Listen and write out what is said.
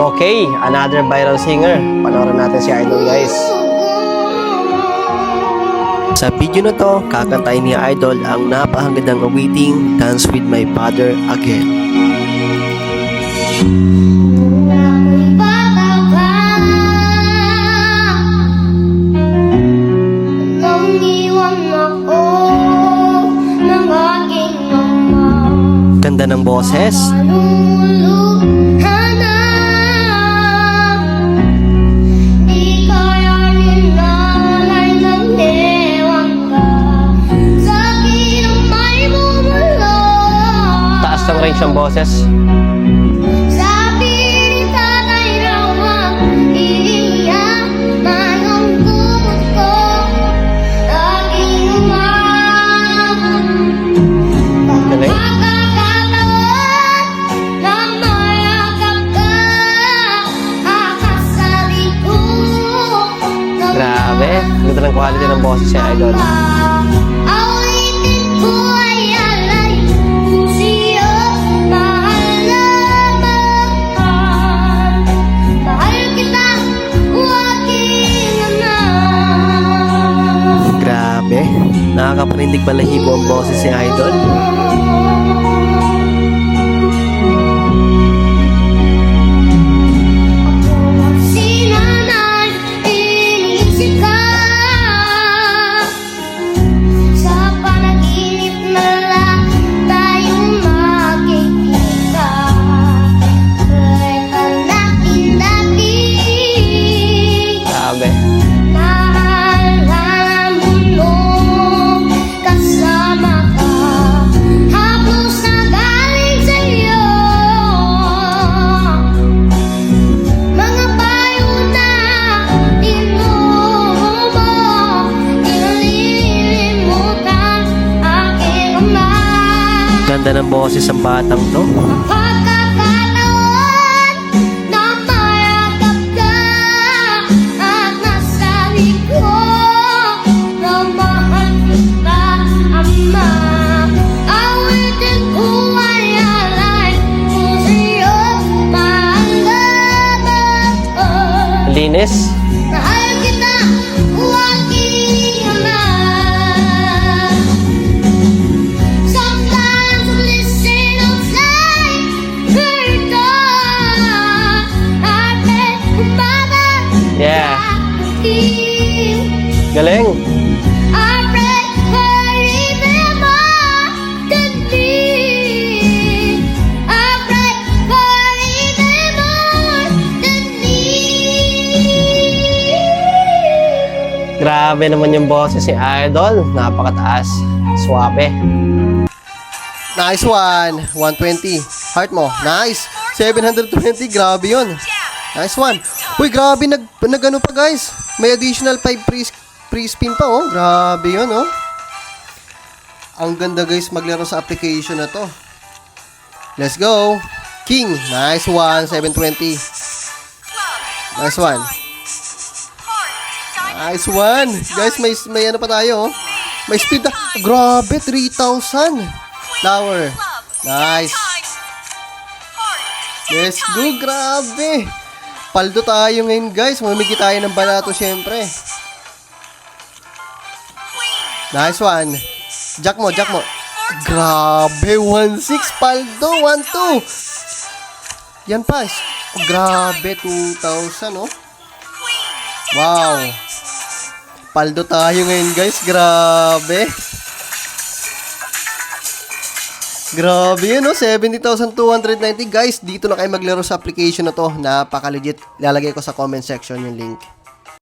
Okay, another viral singer. Panoorin natin si Idol guys. Sa video na to, kakantayin ni Idol ang napahangandang awiting Dance With My Father Again. Ganda ng boses. Akasali ko Grabe. Ganda ng quality ng boses si Idol. Awitin ko Nakakapanindig balahibo ang boses si Idol. Ganda ng boses ng batang to. Pagkakataon me Grabe naman yung boses ni Idol. Napakataas. Suwabe. Nice one. 120. Heart mo. Nice. 720. Grabe yun. Nice one. Uy, grabe. Nag, nag ano pa guys. May additional 5 free, free spin pa oh. Grabe yun oh. Ang ganda guys maglaro sa application na to. Let's go. King. Nice one. 720. Nice one. Nice one. Guys, may, may ano pa tayo, oh. May speed na. Grabe, 3,000. Flower. Nice. Let's go, grabe. Paldo tayo ngayon, guys. Mamigi tayo ng balato, syempre. Nice one. Jack mo, jack mo. Grabe, 1-6. Paldo, 1-2. Yan pa. Grabe, 2,000, oh. Wow. Paldo tayo ngayon guys. Grabe. Grabe yun, no? 70,290 guys. Dito na kayo maglaro sa application na to. Napaka-legit. Lalagay ko sa comment section yung link.